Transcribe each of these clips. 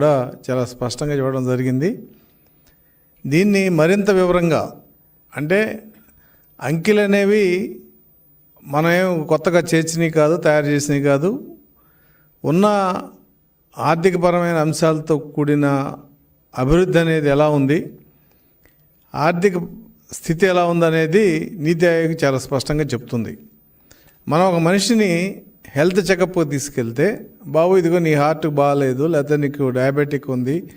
కూడా చాలా స్పష్టంగా చూడడం జరిగింది. దీన్ని మరింత వివరంగా అంటే అంకెలు అనేవి మనం కొత్తగా చేర్చినవి కాదు తయారు చేసినవి కాదు. ఉన్న ఆర్థికపరమైన అంశాలతో కూడిన అభివృద్ధి అనేది ఎలా ఉంది? ఆర్థిక స్థితి ఎలా ఉందనేది నీతి ఆయోగ్ చాలా స్పష్టంగా చెప్తుంది. మనం ఒక మనిషిని హెల్త్ చెకప్ తీసుకెళ్తే బాబు ఇదిగో నీ హార్ట్ బాగాలేదు లేకపోతే నీకు డయాబెటిక్ ఉంది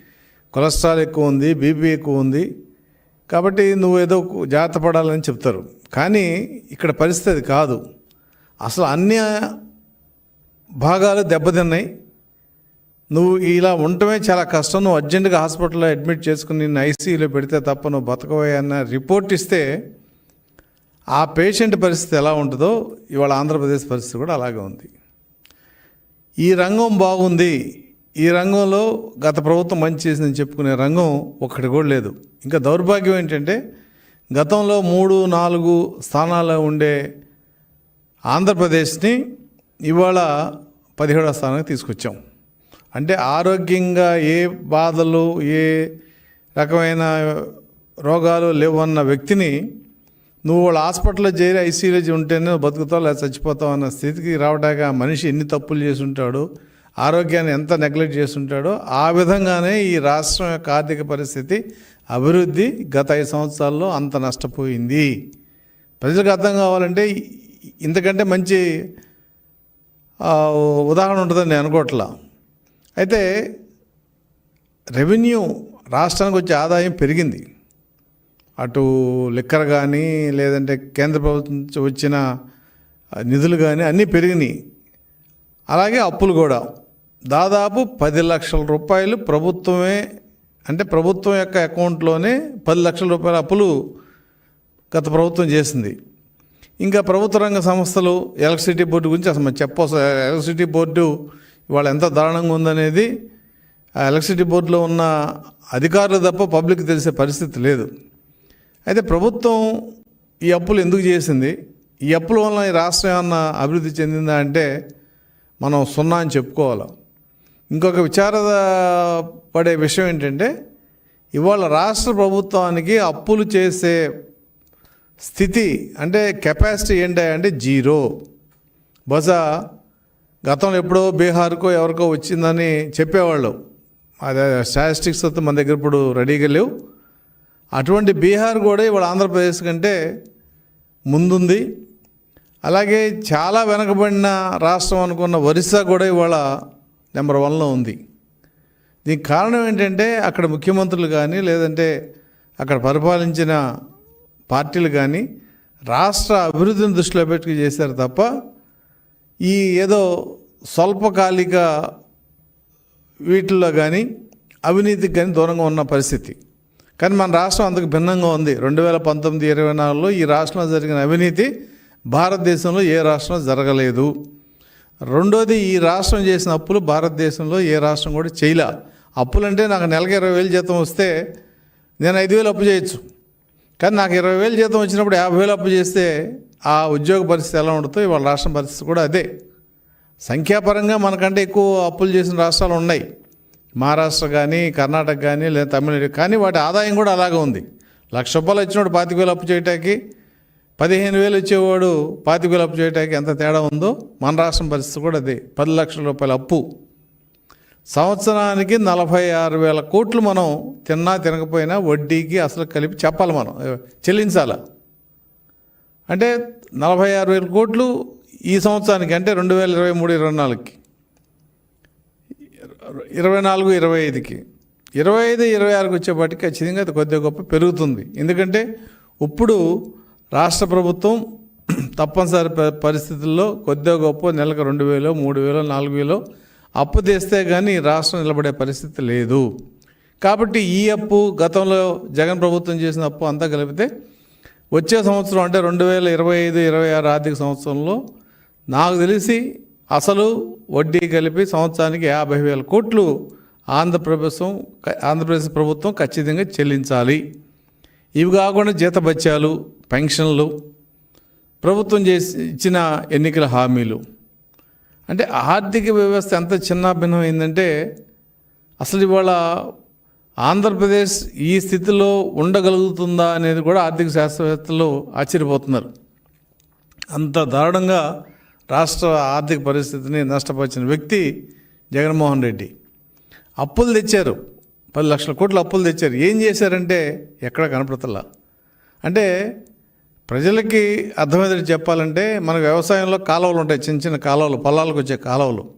కొలెస్ట్రాల్ ఎక్కువ ఉంది బీపీ ఎక్కువ ఉంది కాబట్టి నువ్వు ఏదో జాగ్రత్త పడాలని చెప్తారు. కానీ ఇక్కడ పరిస్థితి కాదు. అసలు అన్ని భాగాలు దెబ్బతిన్నాయి. నువ్వు ఇలా ఉండటమే చాలా కష్టం. నువ్వు అర్జెంటుగా హాస్పిటల్లో అడ్మిట్ చేసుకుని నిన్ను ఐసీయూలో పెడితే తప్ప నువ్వు బతకవే అన్న రిపోర్ట్ ఇస్తే ఆ పేషెంట్ పరిస్థితి ఎలా ఉంటుందో ఇవాళ ఆంధ్రప్రదేశ్ పరిస్థితి కూడా అలాగే ఉంది. ఈ రంగం బాగుంది. ఈ రంగంలో గత ప్రభుత్వం మంచి చేసిందని చెప్పుకునే రంగం ఒక్కటి కూడా లేదు. ఇంకా దౌర్భాగ్యం ఏంటంటే గతంలో మూడు నాలుగు స్థానాల్లో ఉండే ఆంధ్రప్రదేశ్ని ఇవాళ పదిహేడో స్థానానికి తీసుకొచ్చాం. అంటే ఆరోగ్యంగా ఏ బాధలు ఏ రకమైన రోగాలు లేవన్న వ్యక్తిని నువ్వు వాళ్ళ హాస్పిటల్లో చేరి ఐసీయూలో ఉంటేనే బతుకుతావు లేదా చచ్చిపోతావు అన్న స్థితికి రావడానికి ఆ మనిషి ఎన్ని తప్పులు చేసుంటాడు ఆరోగ్యాన్ని ఎంత నెగ్లెక్ట్ చేస్తుంటాడో ఆ విధంగానే ఈ రాష్ట్రం యొక్క ఆర్థిక పరిస్థితి అభివృద్ధి గత ఐదు సంవత్సరాల్లో అంత నష్టపోయింది. ప్రజలకు అర్థం కావాలంటే ఇంతకంటే మంచి ఉదాహరణ ఉంటుందని నేను అనుకోవట్లా. అయితే రెవెన్యూ రాష్ట్రానికి వచ్చే ఆదాయం పెరిగింది. అటు లిక్కర్ కానీ లేదంటే కేంద్ర ప్రభుత్వం నుంచి వచ్చిన నిధులు కానీ అన్నీ పెరిగినాయి. అలాగే అప్పులు కూడా. దాదాపు పది లక్షల రూపాయలు ప్రభుత్వమే అంటే ప్రభుత్వం యొక్క అకౌంట్లోనే పది లక్షల రూపాయల అప్పులు గత ప్రభుత్వం చేసింది. ఇంకా ప్రభుత్వ రంగ సంస్థలు ఎలక్ట్రిసిటీ బోర్డు గురించి అసలు చెప్పవచ్చు చెప్పవసరం ఎలక్ట్రిసిటీ బోర్డు ఇవాళ ఎంత దారుణంగా ఉందనేది ఆ ఎలక్ట్రిసిటీ బోర్డులో ఉన్న అధికారులు తప్ప పబ్లిక్ తెలిసే పరిస్థితి లేదు. అయితే ప్రభుత్వం ఈ అప్పులు ఎందుకు చేసింది? ఈ అప్పుల వల్ల ఈ రాష్ట్రం ఏమన్నా అభివృద్ధి చెందిందా అంటే మనం సున్నా అని చెప్పుకోవాలి. ఇంకొక విచార పడే విషయం ఏంటంటే ఇవాళ రాష్ట్ర ప్రభుత్వానికి అప్పులు చేసే స్థితి అంటే కెపాసిటీ ఏంటి అంటే జీరో. బహుశా గతంలో ఎప్పుడో బీహార్కో ఎవరికో వచ్చిందని చెప్పేవాళ్ళు. అదే స్టాటిస్టిక్స్ అయితే మన దగ్గర ఇప్పుడు రెడీగా లేవు. అటువంటి బీహార్ కూడా ఇవాళ ఆంధ్రప్రదేశ్ కంటే ముందుంది. అలాగే చాలా వెనకబడిన రాష్ట్రం అనుకున్న ఒరిస్సా కూడా ఇవాళ నెంబర్ వన్లో ఉంది. దీనికి కారణం ఏంటంటే అక్కడ ముఖ్యమంత్రులు కానీ లేదంటే అక్కడ పరిపాలించిన పార్టీలు కానీ రాష్ట్ర అభివృద్ధిని దృష్టిలో పెట్టుకు చేశారు తప్ప ఈ ఏదో స్వల్పకాలిక వీటిల్లో కానీ అవినీతికి కానీ దూరంగా ఉన్న పరిస్థితి. కానీ మన రాష్ట్రం అందుకు భిన్నంగా ఉంది. రెండు వేల పంతొమ్మిది ఇరవై నాలుగులో ఈ రాష్ట్రంలో జరిగిన అవినీతి భారతదేశంలో ఏ రాష్ట్రం జరగలేదు. రెండోది ఈ రాష్ట్రం చేసిన అప్పులు భారతదేశంలో ఏ రాష్ట్రం కూడా చేయలే. అప్పులంటే నాకు నెలకి ఇరవై వేలు జీతం వస్తే నేను ఐదు వేలు అప్పు చేయొచ్చు. కానీ నాకు ఇరవై వేలు జీతం వచ్చినప్పుడు యాభై వేలు అప్పు చేస్తే ఆ ఉద్యోగ పరిస్థితి ఎలా ఉంటుందో ఇవాళ రాష్ట్రం పరిస్థితి కూడా అదే. సంఖ్యాపరంగా మనకంటే ఎక్కువ అప్పులు చేసిన రాష్ట్రాలు ఉన్నాయి. మహారాష్ట్ర కానీ కర్ణాటక కానీ లేదా తమిళనాడు కానీ వాటి ఆదాయం కూడా అలాగే ఉంది. లక్ష రూపాయలు వచ్చినప్పుడు పాతిక వేలు అప్పు చేయటానికి పదిహేను వేలు వచ్చేవాడు పాతిక వేలు అప్పు చేయటానికి ఎంత తేడా ఉందో మన రాష్ట్రం పరిస్థితి కూడా అదే. పది లక్షల రూపాయల అప్పు. సంవత్సరానికి నలభై ఆరు వేల కోట్లు మనం తిన్నా తినకపోయినా వడ్డీకి అసలు కలిపి చెప్పాలి మనం. చెల్లించాలా? అంటే నలభై ఆరు వేల కోట్లు ఈ సంవత్సరానికి అంటే రెండు వేల ఇరవై మూడు ఇరవై నాలుగుకి. ఇరవై నాలుగు ఇరవై ఐదుకి. ఇరవై ఐదు ఇరవై ఆరుకి వచ్చేపాటికి ఖచ్చితంగా అది కొద్దిగా గొప్ప పెరుగుతుంది. ఎందుకంటే ఇప్పుడు రాష్ట్ర ప్రభుత్వం తప్పనిసరి ప- పరిస్థితుల్లో కొద్దిగా గొప్ప నెలకు రెండు వేలు మూడు వేలు నాలుగు వేలు అప్పు తెస్తే కానీ రాష్ట్రం నిలబడే పరిస్థితి లేదు. కాబట్టి ఈ అప్పు గతంలో జగన్ ప్రభుత్వం చేసిన అప్పు అంతా కలిపితే వచ్చే సంవత్సరం అంటే రెండు వేల ఇరవై ఐదు ఇరవై ఆరు ఆర్థిక సంవత్సరంలో నాకు తెలిసి అసలు వడ్డీ కలిపి సంవత్సరానికి యాభై వేల కోట్లు ఆంధ్రప్రదేశ్ ఆంధ్రప్రదేశ్ ప్రభుత్వం ఖచ్చితంగా చెల్లించాలి. ఇవి కాకుండా జీతభత్యాలు పెన్షన్లు ప్రభుత్వం చేసి ఇచ్చిన ఎన్నికల హామీలు. అంటే ఆర్థిక వ్యవస్థ ఎంత చిన్న భిన్నమైందంటే అసలు ఇవాళ ఆంధ్రప్రదేశ్ ఈ స్థితిలో ఉండగలుగుతుందా అనేది కూడా ఆర్థిక శాస్త్రవేత్తలు ఆశ్చర్యపోతున్నారు. అంత దారుణంగా రాష్ట్ర ఆర్థిక పరిస్థితిని నష్టపరిచిన వ్యక్తి జగన్మోహన్ రెడ్డి. అప్పులు తెచ్చారు. పది లక్షల కోట్లు అప్పులు తెచ్చారు. ఏం చేశారంటే ఎక్కడ కనపడతలా? అంటే ప్రజలకి అర్థమయ్యేది చెప్పాలంటే మన వ్యవసాయంలో కాలువలు ఉంటాయి. చిన్న చిన్న కాలువలు పొలాలకు వచ్చే కాలువలు.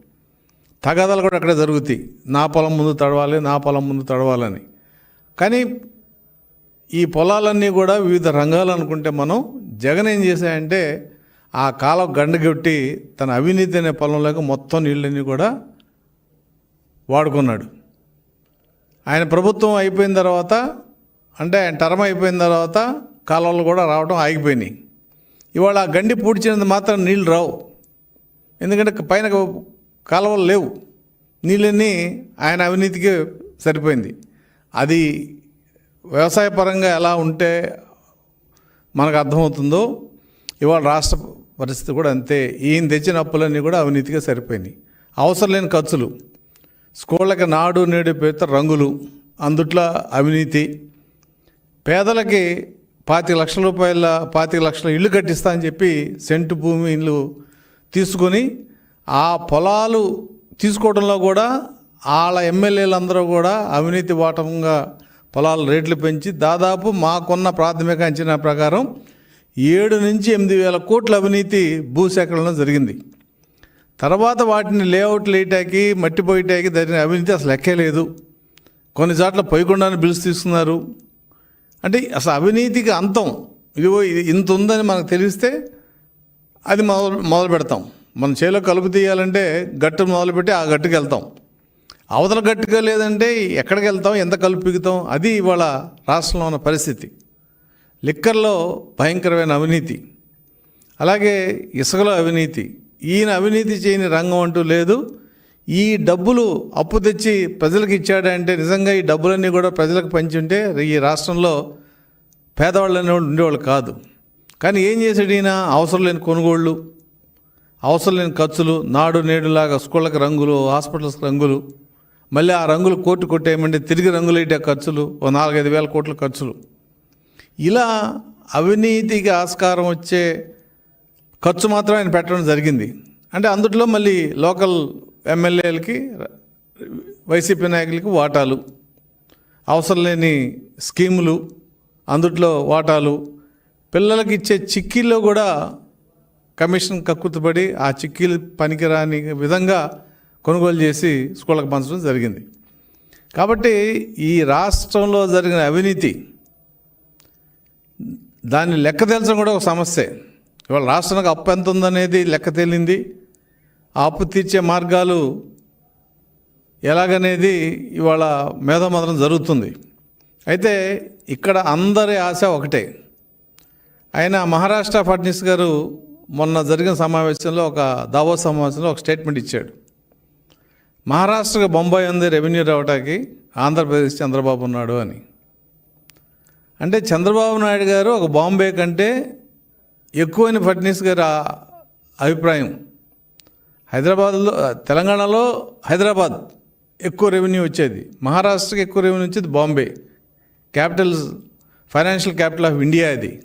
తగాదాలు కూడా అక్కడే జరుగుతాయి. నా పొలం ముందు తడవాలి నా పొలం ముందు తడవాలని. కానీ ఈ పొలాలన్నీ కూడా వివిధ రంగాలు అనుకుంటే మనం జగన్ ఏం చేశాయంటే ఆ కాలం గండగొట్టి తన అవినీతి అనే పొలంలోకి మొత్తం నీళ్ళన్నీ కూడా వాడుకున్నాడు. ఆయన ప్రభుత్వం అయిపోయిన తర్వాత అంటే ఆయన టర్మ్ అయిపోయిన తర్వాత కాలువలు కూడా రావడం ఆగిపోయినాయి. ఇవాళ ఆ గండి పూడ్చినంత మాత్రం నీళ్ళు రావు. ఎందుకంటే పైన కాలువలు లేవు. నీళ్ళన్నీ ఆయన అవినీతికి సరిపోయింది. అది వ్యవసాయపరంగా ఎలా ఉంటే మనకు అర్థమవుతుందో ఇవాళ రాష్ట్ర పరిస్థితి కూడా అంతే. ఈయన తెచ్చిన అప్పులన్నీ కూడా అవినీతిగా సరిపోయినాయి. అవసరం లేని ఖర్చులు. స్కూళ్ళకి నాడు నేడు పేరుతో రంగులు. అందుట్లో అవినీతి. పేదలకి పాతిక లక్షల రూపాయల పాతిక లక్షల ఇల్లు కట్టిస్తా అని చెప్పి సెంటు భూమి ఇల్లు తీసుకొని ఆ పొలాలు తీసుకోవడంలో కూడా వాళ్ళ ఎమ్మెల్యేలందరూ కూడా అవినీతి వాటంగా పొలాల రేట్లు పెంచి దాదాపు మాకున్న ప్రాథమిక అంచనా ప్రకారం ఏడు నుంచి ఎనిమిది వేల కోట్ల అవినీతి భూసేకరణ జరిగింది. తర్వాత వాటిని లేఅవుట్లు వేయటానికి మట్టి పోయటానికి జరిగిన అవినీతి అసలు లెక్కే లేదు. కొన్ని చోట్ల పొయ్యకుండానే బిల్స్ తీసుకున్నారు. అంటే అసలు అవినీతికి అంతం. ఇదిగో ఇది ఇంత ఉందని మనకు తెలిస్తే అది మొదలు మొదలు పెడతాం. మన చేలో కలుపు తీయాలంటే గట్టు మొదలుపెట్టి ఆ గట్టుకు వెళ్తాం. అవతల గట్టుగా లేదంటే ఎక్కడికి వెళ్తాం ఎంత కలుపు పీగుతాం అది ఇవాళ రాష్ట్రంలో ఉన్న పరిస్థితి. లిక్కర్లో భయంకరమైన అవినీతి. అలాగే ఇసుకలో అవినీతి. ఈయన అవినీతి చేయని రంగం అంటూ లేదు. ఈ డబ్బులు అప్పు తెచ్చి ప్రజలకు ఇచ్చాడంటే నిజంగా ఈ డబ్బులన్నీ కూడా ప్రజలకు పంచి ఉంటే ఈ రాష్ట్రంలో పేదవాళ్ళు అనేవాళ్ళు ఉండేవాళ్ళు కాదు. కానీ ఏం చేశాడు ఈయన? అవసరం లేని కొనుగోళ్ళు అవసరం లేని ఖర్చులు నాడు నేడులాగా స్కూళ్ళకి రంగులు హాస్పిటల్స్కి రంగులు మళ్ళీ ఆ రంగులు కోర్టు కొట్టేయమంటే తిరిగి రంగులు వేయటే ఖర్చులు ఓ నాలుగైదు వేల కోట్ల ఖర్చులు. ఇలా అవినీతికి ఆస్కారం వచ్చే ఖర్చు మాత్రం ఆయన పెట్టడం జరిగింది. అంటే అందుట్లో మళ్ళీ లోకల్ ఎమ్మెల్యేలకి వైసీపీ నాయకులకి వాటాలు అవసరం లేని స్కీములు అందుట్లో వాటాలు పిల్లలకి ఇచ్చే చిక్కీల్లో కూడా కమిషన్ కక్కుతుపడి ఆ చిక్కీలు పనికిరాని విధంగా కొనుగోలు చేసి స్కూళ్ళకి పంచడం జరిగింది. కాబట్టి ఈ రాష్ట్రంలో జరిగిన అవినీతి దాన్ని లెక్క తెలచడం కూడా ఒక సమస్యే. ఇవాళ రాష్ట్రానికి అప్పు ఎంత ఉందనేది లెక్క తేలింది. ఆ అప్పు తీర్చే మార్గాలు ఎలాగనేది ఇవాళ మేధోమదనం జరుగుతుంది. అయితే ఇక్కడ అందరి ఆశ ఒకటే. ఆయన మహారాష్ట్ర ఫడ్నీస్ గారు మొన్న జరిగిన సమావేశంలో ఒక దావో సమావేశంలో ఒక స్టేట్మెంట్ ఇచ్చాడు. మహారాష్ట్రకు బొంబాయి ఉంది రెవెన్యూ రావటానికి ఆంధ్రప్రదేశ్ చంద్రబాబు ఉన్నాడు అని. అంటే చంద్రబాబు నాయుడు గారు ఒక బాంబే కంటే ఎక్కువని ఫడ్నీస్ గారి అభిప్రాయం. హైదరాబాద్లో తెలంగాణలో హైదరాబాద్ ఎక్కువ రెవెన్యూ వచ్చేది. మహారాష్ట్రకి ఎక్కువ రెవెన్యూ వచ్చేది Bombay. Capital financial capital of India అది.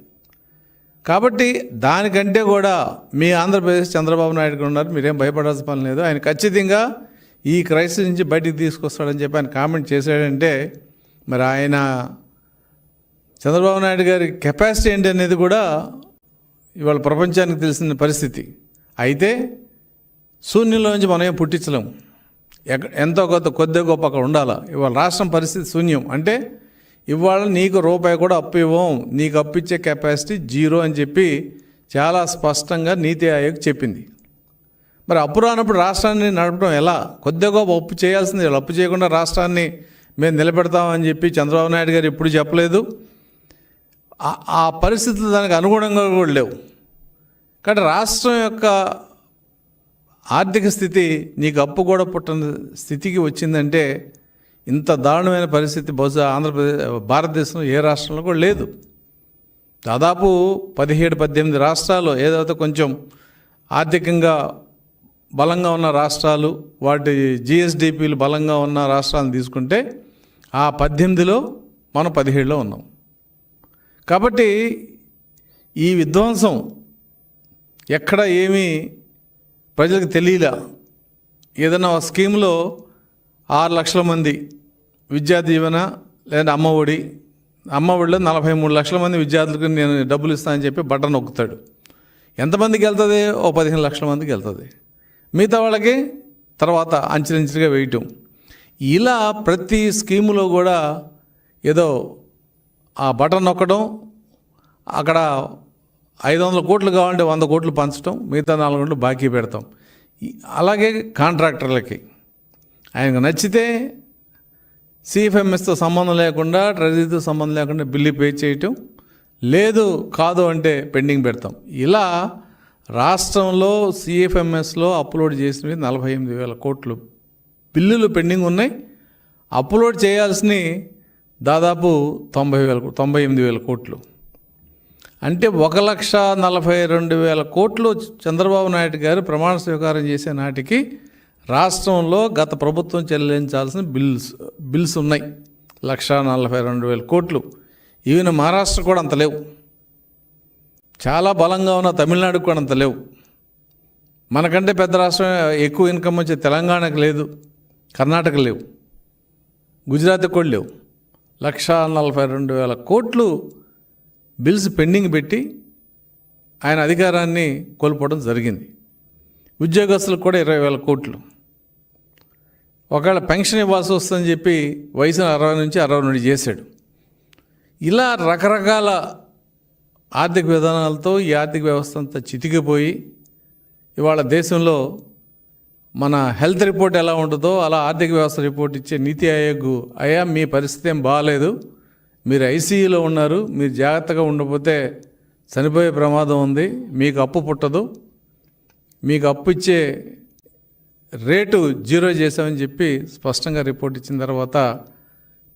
కాబట్టి దానికంటే కూడా మీ ఆంధ్రప్రదేశ్ చంద్రబాబు నాయుడు ఉన్నారు. మీరేం భయపడాల్సిన పని లేదు. ఆయన ఖచ్చితంగా ఈ క్రైసిస్ నుంచి బయటికి తీసుకొస్తాడని చెప్పి ఆయన కామెంట్ చేశాడంటే మరి ఆయన చంద్రబాబు నాయుడు గారి కెపాసిటీ ఏంటి అనేది కూడా ఇవాళ ప్రపంచానికి తెలిసిన పరిస్థితి. అయితే శూన్యంలో నుంచి మనం ఏం పుట్టించలేము. ఎక్క ఎంతో కొంత కొద్ది గొప్ప అక్కడ ఉండాలి? ఇవాళ రాష్ట్రం పరిస్థితి శూన్యం. అంటే ఇవాళ నీకు రూపాయి కూడా అప్పు ఇవ్వం నీకు అప్పు ఇచ్చే కెపాసిటీ జీరో అని చెప్పి చాలా స్పష్టంగా నీతి ఆయోగ్ చెప్పింది. మరి అప్పు రానప్పుడు రాష్ట్రాన్ని నడపడం ఎలా? కొద్దిగా గొప్ప అప్పు చేయాల్సింది. అప్పు చేయకుండా రాష్ట్రాన్ని మేము నిలబెడతామని చెప్పి చంద్రబాబు నాయుడు గారు ఎప్పుడు చెప్పలేదు. ఆ- పరిస్థితులు దానికి అనుగుణంగా కూడా లేవు. కాబట్టి రాష్ట్రం యొక్క ఆర్థిక స్థితి నీకు అప్పు కూడా పుట్టని స్థితికి వచ్చిందంటే ఇంత దారుణమైన పరిస్థితి బహుశా ఆంధ్రప్రదేశ్ భారతదేశంలో ఏ రాష్ట్రంలో కూడా లేదు. దాదాపు పదిహేడు పద్దెనిమిది రాష్ట్రాలు ఏదైతే కొంచెం ఆర్థికంగా బలంగా ఉన్న రాష్ట్రాలు వాటి జిఎస్డిపిలు బలంగా ఉన్న రాష్ట్రాలను తీసుకుంటే ఆ పద్దెనిమిదిలో మనం పదిహేడులో ఉన్నాం. కాబట్టి ఈ విధ్వంసం ఎక్కడ ఏమీ ప్రజలకు తెలియలా. ఏదైనా ఒక స్కీమ్లో ఆరు లక్షల మంది విద్యా దీవెన లేదా అమ్మ ఒడి. అమ్మ ఒడిలో నలభై మూడు లక్షల మంది విద్యార్థులకు నేను డబ్బులు ఇస్తానని చెప్పి బటన్ నొక్కుతాడు. ఎంతమందికి వెళ్తుంది? ఓ పదిహేను లక్షల మందికి వెళ్తుంది. మిగతా వాళ్ళకి తర్వాత అంచెలంచెలుగా వేయటం. ఇలా ప్రతి స్కీములో కూడా ఏదో ఆ బటన్ నొక్కడం అక్కడ ఐదు వందల కోట్లు కావాలంటే వంద కోట్లు పంచడం మిగతా నాలుగు కోట్లు బాకీ పెడతాం. అలాగే కాంట్రాక్టర్లకి. ఆయనకు నచ్చితే సిఎఫ్ఎంఎస్తో సంబంధం లేకుండా ట్రెజరీతో సంబంధం లేకుండా బిల్లు పే చేయటం లేదు కాదు అంటే పెండింగ్ పెడతాం. ఇలా రాష్ట్రంలో సిఎఫ్ఎంఎస్లో అప్లోడ్ చేసినవి నలభై ఎనిమిది వేల కోట్లు బిల్లులు పెండింగ్ ఉన్నాయి. అప్లోడ్ చేయాల్సినవి దాదాపు తొంభై వేల తొంభై ఎనిమిది వేల కోట్లు. అంటే ఒక లక్ష నలభై రెండు వేల కోట్లు చంద్రబాబు నాయుడు గారు ప్రమాణ స్వీకారం చేసే నాటికి రాష్ట్రంలో గత ప్రభుత్వం చెల్లించాల్సిన బిల్స్ బిల్స్ ఉన్నాయి. లక్ష నలభై రెండు వేల కోట్లు. ఈవెన్ మహారాష్ట్ర కూడా అంత లేవు. చాలా బలంగా ఉన్న తమిళనాడు కూడా అంత లేవు. మనకంటే పెద్ద రాష్ట్రం ఎక్కువ ఇన్కమ్ వచ్చే తెలంగాణకు లేదు. కర్ణాటక లేవు. గుజరాత్ కూడా లేవు. లక్ష నలభై రెండు వేల కోట్లు బిల్స్ పెండింగ్ పెట్టి ఆయన అధికారాన్ని కోల్పోవడం జరిగింది. ఉద్యోగస్తులకు కూడా ఇరవై వేల కోట్లు. ఒకవేళ పెన్షన్ ఇవ్వాల్సి వస్తుందని చెప్పి వయసును అరవై నుంచి అరవై నుండి చేశాడు. ఇలా రకరకాల ఆర్థిక విధానాలతో ఈ ఆర్థిక వ్యవస్థ అంతా చితికిపోయి ఇవాళ దేశంలో మన హెల్త్ రిపోర్ట్ ఎలా ఉంటుందో అలా ఆర్థిక వ్యవస్థ రిపోర్ట్ ఇచ్చే నీతి ఆయోగ్ అయ్యా మీ పరిస్థితి ఏం బాగాలేదు మీరు ఐసీయూలో ఉన్నారు మీరు జాగ్రత్తగా ఉండకపోతే చనిపోయే ప్రమాదం ఉంది మీకు అప్పు పుట్టదు. మీకు అప్పు ఇచ్చే రేటు జీరో చేసామని చెప్పి స్పష్టంగా రిపోర్ట్ ఇచ్చిన తర్వాత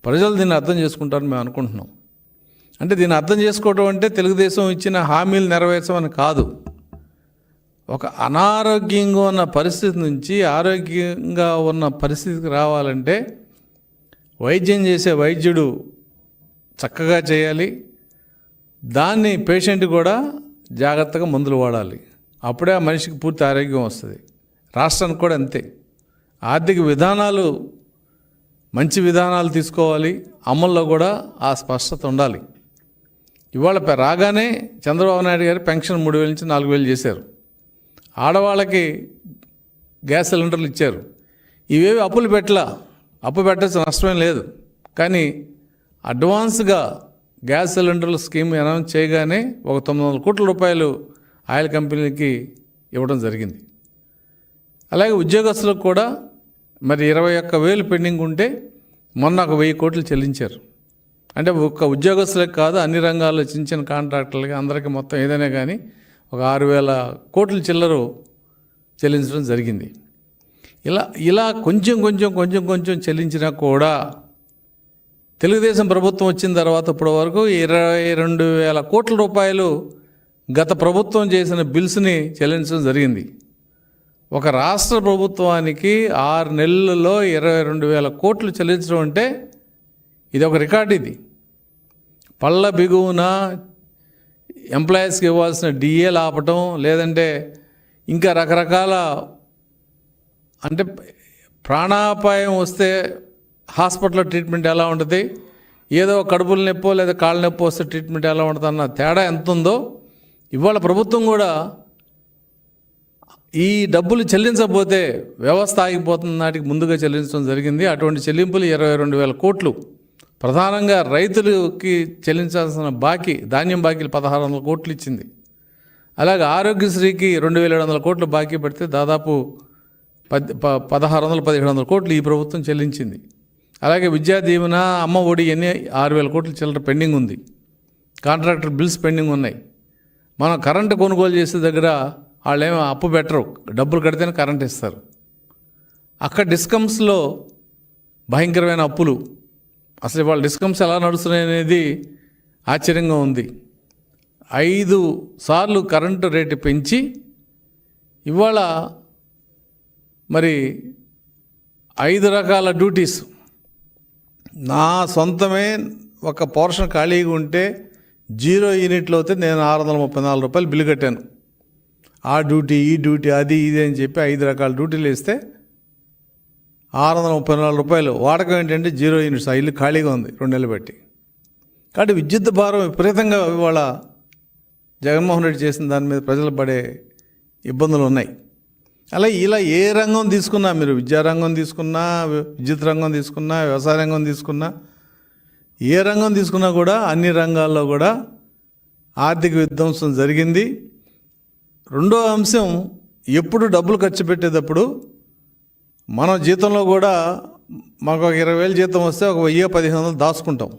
ప్రజలు దీన్ని అర్థం చేసుకుంటారని మేము అనుకుంటున్నాం. అంటే దీన్ని అర్థం చేసుకోవడం అంటే తెలుగుదేశం ఇచ్చిన హామీలు నెరవేర్చమని కాదు. ఒక అనారోగ్యంగా ఉన్న పరిస్థితి నుంచి ఆరోగ్యంగా ఉన్న పరిస్థితికి రావాలంటే వైద్యం చేసే వైద్యుడు చక్కగా చేయాలి. దాన్ని పేషెంట్ కూడా జాగ్రత్తగా మందులు వాడాలి. అప్పుడే ఆ మనిషికి పూర్తి ఆరోగ్యం వస్తుంది. రాష్ట్రానికి కూడా అంతే. ఆర్థిక విధానాలు మంచి విధానాలు తీసుకోవాలి. అమల్లో కూడా ఆ స్పష్టత ఉండాలి. ఇవాళ రాగానే చంద్రబాబు నాయుడు గారు పెన్షన్ మూడు వేల నుంచి నాలుగు వేలు చేశారు. ఆడవాళ్ళకి గ్యాస్ సిలిండర్లు ఇచ్చారు. ఇవేవి అప్పులు పెట్టలా? అప్పు పెట్టచ్చు నష్టమేం లేదు. కానీ అడ్వాన్స్గా గ్యాస్ సిలిండర్ల స్కీమ్ అనౌన్స్ చేయగానే ఒక తొమ్మిది వందల కోట్ల రూపాయలు ఆయిల్ కంపెనీలకి ఇవ్వడం జరిగింది. అలాగే ఉద్యోగస్తులకు కూడా మరి ఇరవై ఒక్క వేలు పెండింగ్ ఉంటే మొన్న ఒక వెయ్యి కోట్లు చెల్లించారు. అంటే ఒక్క ఉద్యోగస్తులకు కాదు అన్ని రంగాల్లో చిన్న చిన్న కాంట్రాక్టర్లకి అందరికీ మొత్తం ఏదైనా కానీ ఒక ఆరు వేల కోట్ల చిల్లరు చెల్లించడం జరిగింది. ఇలా ఇలా కొంచెం కొంచెం కొంచెం కొంచెం చెల్లించినా కూడా తెలుగుదేశం ప్రభుత్వం వచ్చిన తర్వాత ఇప్పటి వరకు ఇరవై రెండు వేల కోట్ల రూపాయలు గత ప్రభుత్వం చేసిన బిల్స్ని చెల్లించడం జరిగింది. ఒక రాష్ట్ర ప్రభుత్వానికి ఆరు నెలల్లో ఇరవై రెండు వేల కోట్లు చెల్లించడం అంటే ఇది ఒక రికార్డు ఇది. పళ్ళ బిగువున ఎంప్లాయీస్కి ఇవ్వాల్సిన డిఏలు ఆపటం లేదంటే ఇంకా రకరకాల అంటే ప్రాణాపాయం వస్తే హాస్పిటల్లో ట్రీట్మెంట్ ఎలా ఉంటుంది? ఏదో కడుపుల నొప్పో లేదా కాళ్ళ నొప్పి వస్తే ట్రీట్మెంట్ ఎలా ఉంటుంది అన్న తేడా ఎంత ఉందో ఇవాళ ప్రభుత్వం కూడా ఈ డబ్బులు చెల్లించకపోతే వ్యవస్థ ఆగిపోతున్న నాటికి ముందుగా చెల్లించడం జరిగింది. అటువంటి చెల్లింపులు ఇరవై రెండు వేల కోట్లు. ప్రధానంగా రైతులకి చెల్లించాల్సిన బాకీ ధాన్యం బాకీలు పదహారు వందల కోట్లు ఇచ్చింది. అలాగే ఆరోగ్యశ్రీకి రెండు వేల ఏడు వందల కోట్లు బాకీ పెడితే దాదాపు పద్ ప పదహారు వందల పదిహేడు వందల కోట్లు ఈ ప్రభుత్వం చెల్లించింది. అలాగే విద్యా దీవెన అమ్మ ఒడి అన్నీ ఆరు వేల కోట్లు చిల్లర పెండింగ్ ఉంది. కాంట్రాక్టర్ బిల్స్ పెండింగ్ ఉన్నాయి. మనం కరెంటు కొనుగోలు చేసే దగ్గర వాళ్ళు ఏమో అప్పు పెట్టరు. డబ్బులు కడితేనే కరెంట్ ఇస్తారు. అక్కడ డిస్కమ్స్లో భయంకరమైన అప్పులు. అసలు ఇవాళ డిస్కమ్స్ ఎలా నడుస్తున్నాయి అనేది ఆశ్చర్యంగా ఉంది. ఐదు సార్లు కరెంటు రేటు పెంచి ఇవాళ మరి ఐదు రకాల డ్యూటీస్. నా సొంతమే ఒక పోర్షన్ ఖాళీగా ఉంటే జీరో యూనిట్లో అయితే నేను ఆరు వందల ముప్పై నాలుగు రూపాయలు బిల్లు కట్టాను. ఆ డ్యూటీ ఈ డ్యూటీ అది ఇది అని చెప్పి ఐదు రకాల డ్యూటీలు వేస్తే ఆరు వందల ముప్పై నాలుగు రూపాయలు. వాడకం ఏంటంటే జీరో యూనిట్స్. ఆ ఇల్లు ఖాళీగా ఉంది రెండు నెలలు బట్టి కాబట్టి విద్యుత్ భారం విపరీతంగా ఇవాళ జగన్మోహన్ రెడ్డి చేసిన దాని మీద ప్రజలు పడే ఇబ్బందులు ఉన్నాయి. అలా ఇలా ఏ రంగం తీసుకున్నా మీరు విద్యారంగం తీసుకున్నా విద్యుత్ రంగం తీసుకున్నా వ్యవసాయ రంగం తీసుకున్నా ఏ రంగం తీసుకున్నా కూడా అన్ని రంగాల్లో కూడా ఆర్థిక విధ్వంసం జరిగింది. రెండో అంశం ఎప్పుడు డబ్బులు ఖర్చు పెట్టేటప్పుడు మనం జీతంలో కూడా మాకు ఒక ఇరవై వేలు జీతం వస్తే ఒక వెయ్యి పదిహేను వందలు దాచుకుంటాం.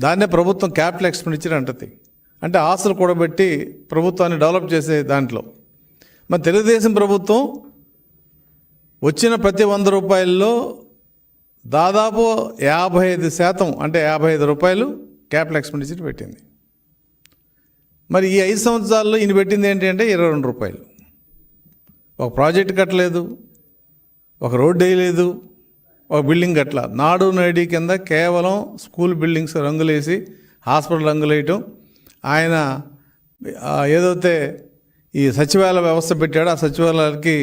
దాన్నే ప్రభుత్వం క్యాపిటల్ ఎక్స్పెండిచర్ అంటది. అంటే ఆస్తులు కూడబెట్టి ప్రభుత్వాన్ని డెవలప్ చేసే దాంట్లో. మరి తెలుగుదేశం ప్రభుత్వం వచ్చిన ప్రతి వంద రూపాయల్లో దాదాపు యాభై ఐదు శాతం అంటే యాభై ఐదు రూపాయలు క్యాపిటల్ ఎక్స్పెండిచర్ పెట్టింది. మరి ఈ ఐదు సంవత్సరాల్లో ఈయన పెట్టింది ఏంటి అంటే ఇరవై రెండు రూపాయలు. ఒక ప్రాజెక్ట్ కట్టలేదు. ఒక రోడ్డు వేయలేదు ఒక బిల్డింగ్ అట్లా. నాడు నేడి కింద కేవలం స్కూల్ బిల్డింగ్స్ రంగులేసి హాస్పిటల్ రంగులేయటం. ఆయన ఏదైతే ఈ సచివాలయ వ్యవస్థ పెట్టాడో ఆ సచివాలయాలకి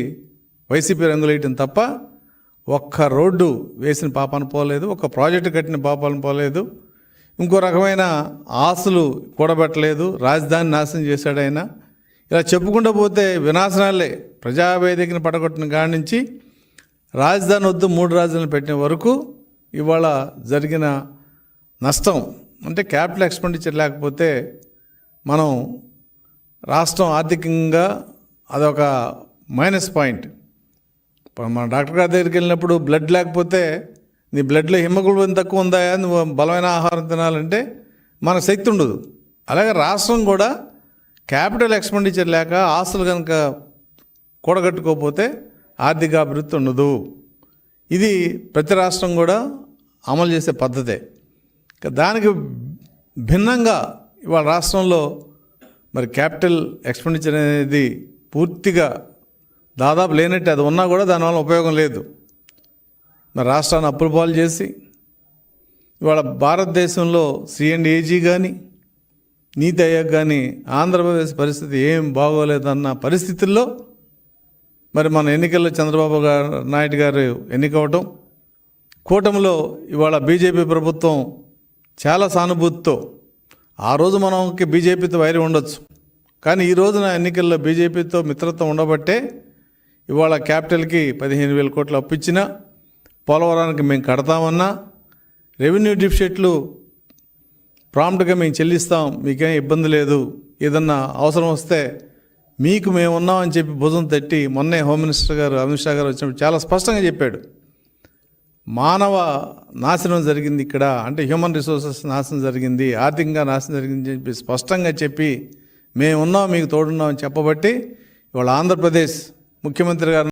వైసీపీ రంగులేయటం తప్ప ఒక్క రోడ్డు వేసిన పాపాన పోలేదు ఒక ప్రాజెక్టు కట్టిన పాపాలను పోలేదు. ఇంకో రకమైన ఆస్తులు కూడబెట్టలేదు రాజధాని నాశనం చేశాడు ఆయన. ఇలా చెప్పుకుంటూ పోతే వినాశనాలే. ప్రజావేదికను పడగొట్టిన కాడి నుంచి రాజధాని వద్దు మూడు రాజధానులు పెట్టిన వరకు ఇవాళ జరిగిన నష్టం అంటే క్యాపిటల్ ఎక్స్పెండిచర్ లేకపోతే మనం రాష్ట్రం ఆర్థికంగా అదొక మైనస్ పాయింట్. మన డాక్టర్ గారి దగ్గరికి వెళ్ళినప్పుడు బ్లడ్ లేకపోతే నీ బ్లడ్లో హిమగ్లోబిన్ తక్కువ ఉందా నువ్వు బలమైన ఆహారం తినాలంటే మన శక్తి ఉండదు. అలాగే రాష్ట్రం కూడా క్యాపిటల్ ఎక్స్పెండిచర్ లేక ఆస్తులు కనుక కూడగట్టుకోకపోతే ఆర్థిక అభివృద్ధి ఉండదు. ఇది ప్రతి రాష్ట్రం కూడా అమలు చేసే పద్ధతే. దానికి భిన్నంగా ఇవాళ రాష్ట్రంలో మరి క్యాపిటల్ ఎక్స్పెండిచర్ అనేది పూర్తిగా దాదాపు లేనట్టు అది ఉన్నా కూడా దానివల్ల ఉపయోగం లేదు. మరి రాష్ట్రాన్ని అప్పుల పాలు చేసి ఇవాళ భారతదేశంలో సిఎండిఏజీ కానీ నీతి ఆయోగ్ కానీ ఆంధ్రప్రదేశ్ పరిస్థితి ఏం బాగోలేదన్న పరిస్థితుల్లో మరి మన ఎన్నికల్లో చంద్రబాబు గారు నాయుడు గారు ఎన్నికవటం కూటమిలో ఇవాళ బీజేపీ ప్రభుత్వం చాలా సానుభూతితో ఆ రోజు మనకి బీజేపీతో వైరం ఉండొచ్చు. కానీ ఈ రోజున ఎన్నికల్లో బీజేపీతో మిత్రత్వం ఉండబట్టే ఇవాళ క్యాపిటల్కి పదిహేను వేల కోట్లు అప్పించినా పోలవరానికి మేము కడతామన్నా రెవెన్యూ డిఫిషిట్లు ప్రాంప్ట్గా మేము చెల్లిస్తాం మీకేం ఇబ్బంది లేదు ఏదన్నా అవసరం వస్తే మీకు మేము ఉన్నామని చెప్పి భుజం తట్టి మొన్నే హోమ్ మినిస్టర్ గారు అమిత్ షా గారు వచ్చినప్పుడు చాలా స్పష్టంగా చెప్పాడు. మానవ నాశనం జరిగింది ఇక్కడ అంటే హ్యూమన్ రిసోర్సెస్ నాశనం జరిగింది ఆర్థికంగా నాశనం జరిగింది అని చెప్పి స్పష్టంగా చెప్పి మేము ఉన్నాం మీకు తోడున్నాం అని చెప్పబట్టి ఇవాళ ఆంధ్రప్రదేశ్ ముఖ్యమంత్రి గారు